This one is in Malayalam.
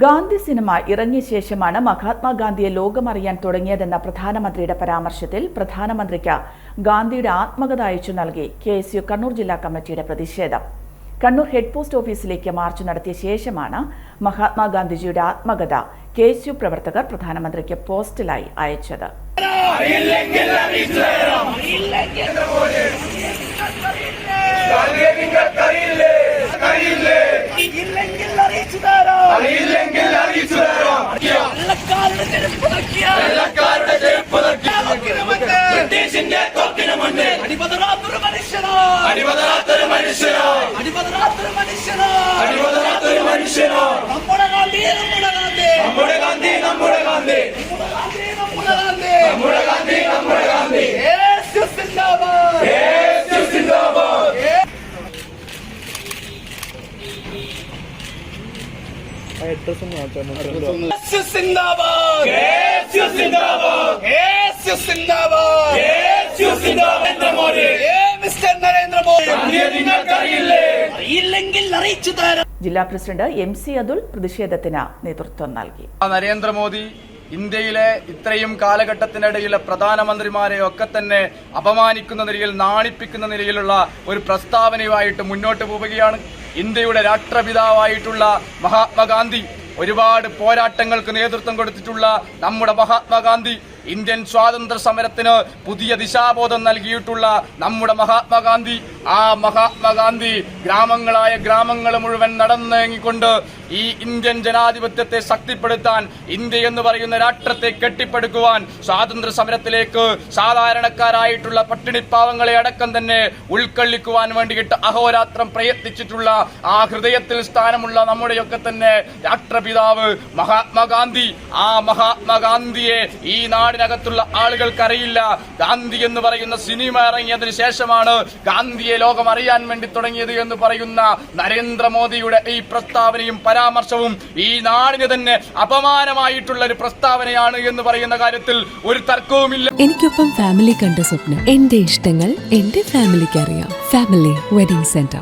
ഗാന്ധി സിനിമ ഇറങ്ങിയ ശേഷമാണ് മഹാത്മാഗാന്ധിയെ ലോകമറിയാൻ തുടങ്ങിയതെന്ന പ്രധാനമന്ത്രിയുടെ പരാമർശത്തിൽ പ്രധാനമന്ത്രിക്ക് ഗാന്ധിയുടെ ആത്മകഥ അയച്ചു നൽകി കെ എസ് യു കണ്ണൂർ ജില്ലാ കമ്മിറ്റിയുടെ പ്രതിഷേധം. കണ്ണൂർ ഹെഡ് പോസ്റ്റ് ഓഫീസിലേക്ക് മാർച്ച് നടത്തിയ ശേഷമാണ് മഹാത്മാഗാന്ധിജിയുടെ ആത്മകഥ കെ എസ് യു പ്രവർത്തകർ പ്രധാനമന്ത്രിക്ക് പോസ്റ്റിലായി അയച്ചത്. ഇല്ലെങ്കിൽ വെള്ളക്കാരുടെ ചെരുപ്പ് നോക്കിയാൽ വെള്ളക്കാരുടെ ചെരുപ്പ് നോക്കി നമുക്ക് ബ്രിട്ടീഷിന്റെ തോക്കിന് മുന്നിൽ. അടിപതറാത്തൊരു മനുഷ്യനോ. അടിപതറാത്തൊരു മനുഷ്യനോ. അടിപതറാത്തൊരു മനുഷ്യനോ. അടിപതറാത്തൊരു മനുഷ്യനോ. നമ്മുടെ ഗാന്ധി നമ്മുടെ ഗാന്ധി. നമ്മുടെ ഗാന്ധി നമ്മുടെ ഗാന്ധി നമ്മുടെ ഗാന്ധി നമ്മുടെ ഗാന്ധി നമ്മുടെ ഗാന്ധി നമ്മുടെ ഗാന്ധി യേശു സിന്ദാബാദ് യേശു സിന്ദാബാദ് യേശു സിന്ദാബാദ് യേശു സിന്ദാബാദ് യേശു സിന്ദാബാദ് യേശു സിന്ദാബാദ് നരേന്ദ്രമോദി ഏ മിസ്റ്റർ നരേന്ദ്രമോദി ഗാന്ധിയെ നിങ്ങൾക്കറിയില്ലേ അറിയില്ലെങ്കിൽ അറിയിച്ചു തരാം. ജില്ലാ പ്രസിഡന്റ് എം സി അതുൽ പ്രതിഷേധത്തിന് നേതൃത്വം നൽകി. നരേന്ദ്രമോദി ഇന്ത്യയിലെ ഇത്രയും കാലഘട്ടത്തിനിടയിലെ പ്രധാനമന്ത്രിമാരെ ഒക്കെ തന്നെ അപമാനിക്കുന്ന നിലയിൽ നാണിപ്പിക്കുന്ന നിലയിലുള്ള ഒരു പ്രസ്താവനയുമായിട്ട് മുന്നോട്ട് പോവുകയാണ്. ഇന്ത്യയുടെ രാഷ്ട്രപിതാവായിട്ടുള്ള മഹാത്മാഗാന്ധി ഒരുപാട് പോരാട്ടങ്ങൾക്ക് നേതൃത്വം കൊടുത്തിട്ടുള്ള നമ്മുടെ മഹാത്മാഗാന്ധി ഇന്ത്യൻ സ്വാതന്ത്ര്യ സമരത്തിന് പുതിയ ദിശാബോധം നൽകിയിട്ടുള്ള നമ്മുടെ മഹാത്മാഗാന്ധി. ആ മഹാത്മാഗാന്ധി ഗ്രാമങ്ങളായ ഗ്രാമങ്ങൾ മുഴുവൻ നടന്നേങ്ങിക്കൊണ്ട് ഈ ഇന്ത്യൻ ജനാധിപത്യത്തെ ശക്തിപ്പെടുത്താൻ ഇന്ത്യ എന്ന് പറയുന്ന രാഷ്ട്രത്തെ കെട്ടിപ്പടുക്കുവാൻ സ്വാതന്ത്ര്യ സമരത്തിലേക്ക് സാധാരണക്കാരായിട്ടുള്ള പട്ടിണിപ്പാവങ്ങളെ അടക്കം തന്നെ ഉൾക്കൊള്ളിക്കുവാൻ വേണ്ടിയിട്ട് അഹോരാത്രം പ്രയത്നിച്ചിട്ടുള്ള ആ ഹൃദയത്തിൽ സ്ഥാനമുള്ള നമ്മുടെയൊക്കെ തന്നെ രാഷ്ട്രപിതാവ് മഹാത്മാഗാന്ധി. ആ മഹാത്മാഗാന്ധിയെ ഈ നാടിനകത്തുള്ള ആളുകൾക്കറിയില്ല. ഗാന്ധി എന്ന് പറയുന്ന സിനിമ ഇറങ്ങിയതിന് ശേഷമാണ് ഗാന്ധിയെ ലോകം അറിയാൻ വേണ്ടി തുടങ്ങിയത് എന്ന് പറയുന്ന നരേന്ദ്രമോദിയുടെ ഈ പ്രസ്താവനയും പരാമർശവും ഈ നാടിന് തന്നെ അപമാനമായിട്ടുള്ള ഒരു പ്രസ്താവനയാണ് എന്ന് പറയുന്ന കാര്യത്തിൽ ഒരു തർക്കവുമില്ല. എനിക്കൊപ്പം ഫാമിലി കണ്ട സ്വപ്നം. എന്റെ ഇഷ്ടങ്ങൾ എന്റെ ഫാമിലിക്ക് അറിയാം. Family wedding centre